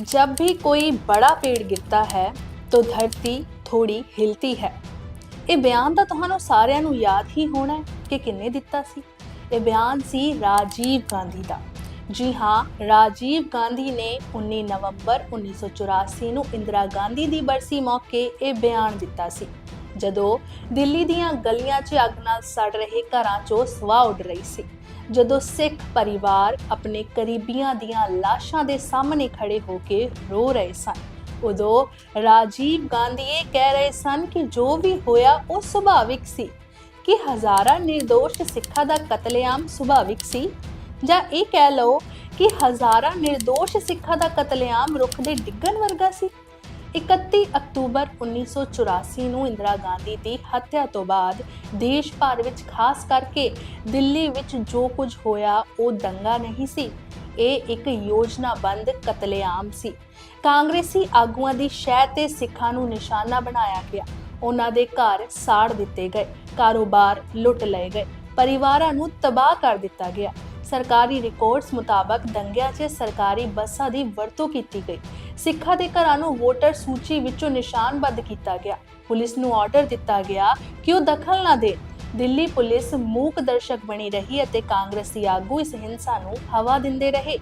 जब भी कोई बड़ा पेड़ गिरता है तो धरती ਥੋੜੀ ਹਿਲਤੀ ਹੈ ਇਹ ਬਿਆਨ ਤਾਂ ਤੁਹਾਨੂੰ ਸਾਰਿਆਂ ਨੂੰ ਯਾਦ ਹੀ ਹੋਣਾ ਹੈ ਕਿ ਕਿੰਨੇ ਦਿੱਤਾ ਸੀ ਇਹ ਬਿਆਨ ਸੀ ਰਾਜੀਵ ਗਾਂਧੀ ਦਾ ਜੀ ਹਾਂ ਰਾਜੀਵ ਗਾਂਧੀ ਨੇ 19 ਨਵੰਬਰ 1984 ਨੂੰ ਇੰਦਰਾ ਗਾਂਧੀ ਦੀ ਬਰਸੀ ਮੌਕੇ ਇਹ ਬਿਆਨ ਦਿੱਤਾ ਸੀ ਜਦੋਂ ਦਿੱਲੀ ਦੀਆਂ ਗਲੀਆਂ 'ਚ ਅੱਗ ਨਾਲ ਸੜ ਰਹੇ ਘਰਾਂ 'ਚੋਂ ਸਵਾਹ ਉੱਡ ਰਹੀ ਸੀ। ਜਦੋਂ ਸਿੱਖ ਪਰਿਵਾਰ ਆਪਣੇ ਕਰੀਬੀਆਂ ਦੀਆਂ ਲਾਸ਼ਾਂ ਦੇ ਸਾਹਮਣੇ ਖੜੇ ਹੋ ਕੇ ਰੋ ਰਹੇ ਸਨ, ਉਦੋਂ ਰਾਜੀਵ ਗਾਂਧੀ ਇਹ ਕਹਿ ਰਹੇ ਸਨ ਕਿ ਜੋ ਵੀ ਹੋਇਆ ਉਹ ਸੁਭਾਵਿਕ ਸੀ। ਕਿ ਹਜ਼ਾਰਾਂ ਨਿਰਦੋਸ਼ ਸਿੱਖਾਂ ਦਾ ਕਤਲੇਆਮ ਸੁਭਾਵਿਕ ਸੀ? ਜਾਂ ਇਹ ਕਹਿ ਲਓ ਕਿ ਹਜ਼ਾਰਾਂ ਨਿਰਦੋਸ਼ ਸਿੱਖਾਂ ਦਾ ਕਤਲੇਆਮ ਰੁੱਖ ਦੇ ਡਿੱਗਣ ਵਰਗਾ ਸੀ? 31 ਅਕਤੂਬਰ 1984 ਨੂੰ ਇੰਦਰਾ ਗਾਂਧੀ ਦੀ ਹੱਤਿਆ ਤੋਂ ਬਾਅਦ ਦੇਸ਼ ਭਰ ਵਿੱਚ ਖਾਸ ਕਰਕੇ ਦਿੱਲੀ ਵਿੱਚ ਜੋ ਕੁਝ ਹੋਇਆ, ਉਹ ਦੰਗਾ ਨਹੀਂ ਸੀ। ਇਹ ਇੱਕ ਯੋਜਨਾਬੰਦ ਕਤਲੇਆਮ ਸੀ। ਕਾਂਗਰਸੀ ਆਗੂਆਂ ਦੀ ਸ਼ਹਿ ਤੇ ਸਿੱਖਾਂ ਨੂੰ ਨਿਸ਼ਾਨਾ ਬਣਾਇਆ ਗਿਆ। ਉਹਨਾਂ ਦੇ ਘਰ ਸਾੜ ਦਿੱਤੇ ਗਏ। ਕਾਰੋਬਾਰ ਲੁੱਟ ਲਏ ਗਏ। ਪਰਿਵਾਰਾਂ ਨੂੰ ਤਬਾਹ ਕਰ ਦਿੱਤਾ ਗਿਆ। ਸਰਕਾਰੀ ਰਿਕਾਰਡਸ ਮੁਤਾਬਕ ਦੰਗਿਆਂ 'ਚ ਸਰਕਾਰੀ ਬੱਸਾਂ ਦੀ ਵਰਤੋਂ ਕੀਤੀ ਗਈ। ਸਿੱਖਾਂ ਦੇ ਘਰਾਂ ਨੂੰ ਵੋਟਰ ਸੂਚੀ ਵਿੱਚੋਂ ਨਿਸ਼ਾਨਬੱਧ ਕੀਤਾ ਗਿਆ। ਪੁਲਿਸ ਨੂੰ ਆਰਡਰ ਦਿੱਤਾ ਗਿਆ ਕਿ ਉਹ ਦਖਲ ਨਾ ਦੇ ਦਿੱਲੀ ਪੁਲਿਸ ਮੂਕ ਦਰਸ਼ਕ ਬਣੀ ਰਹੀ ਅਤੇ ਕਾਂਗਰਸੀ ਆਗੂ ਇਸ ਹਿੰਸਾ ਨੂੰ ਹਵਾ ਦਿੰਦੇ ਰਹੇ।